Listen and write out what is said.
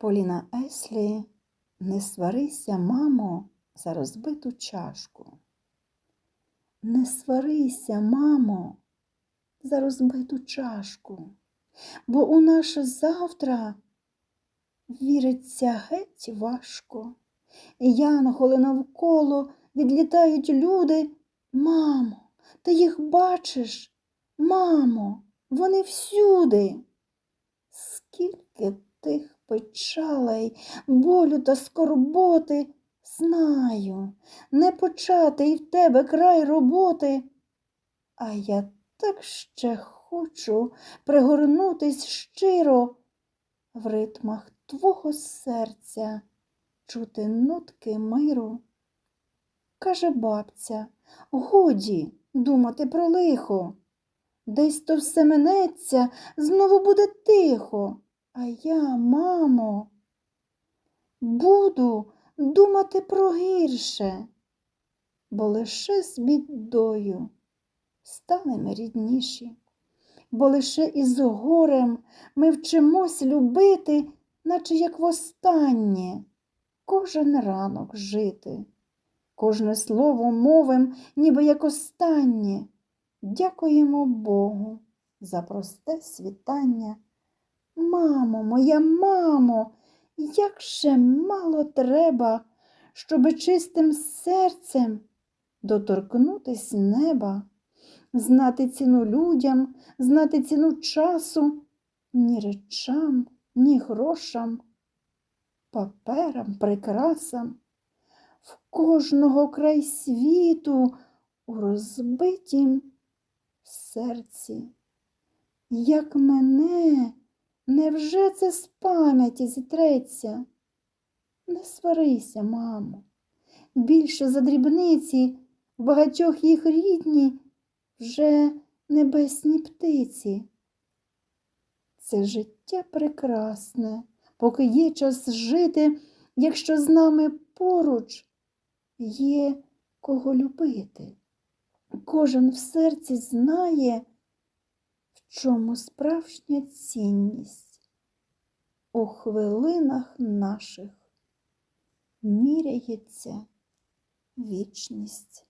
Поліна Еслі, не сварися, мамо, за розбиту чашку. Не сварися, мамо, за розбиту чашку, бо у наше завтра віриться геть важко. Янголи навколо відлітають люди. Мамо, ти їх бачиш? Мамо, вони всюди. Скільки тих печалей, болю та скорботи, знаю, не почати і в тебе край роботи. А я так ще хочу пригорнутись щиро в ритмах твого серця, чути нотки миру. Каже бабця, годі думати про лихо. Десь то все минеться, знову буде тихо. А я, мамо, буду думати про гірше, бо лише з бідою станемо рідніші, бо лише із горем ми вчимось любити, наче як востаннє, кожен ранок жити, кожне слово мовим, ніби як останнє. Дякуємо Богу за просте світання. Мамо, моя мамо, як же мало треба, щоби чистим серцем доторкнутись неба, знати ціну людям, знати ціну часу, ні речам, ні грошам, паперам, прикрасам, в кожного край світу у розбитім серці. Як мене, невже це з пам'яті зітреться? Не сварися, мамо, більше за дрібниці в багатьох їх рідні вже небесні птиці. Це життя прекрасне, поки є час жити, якщо з нами поруч є кого любити. Кожен в серці знає, чому справжня цінність. У хвилинах наших міряється вічність.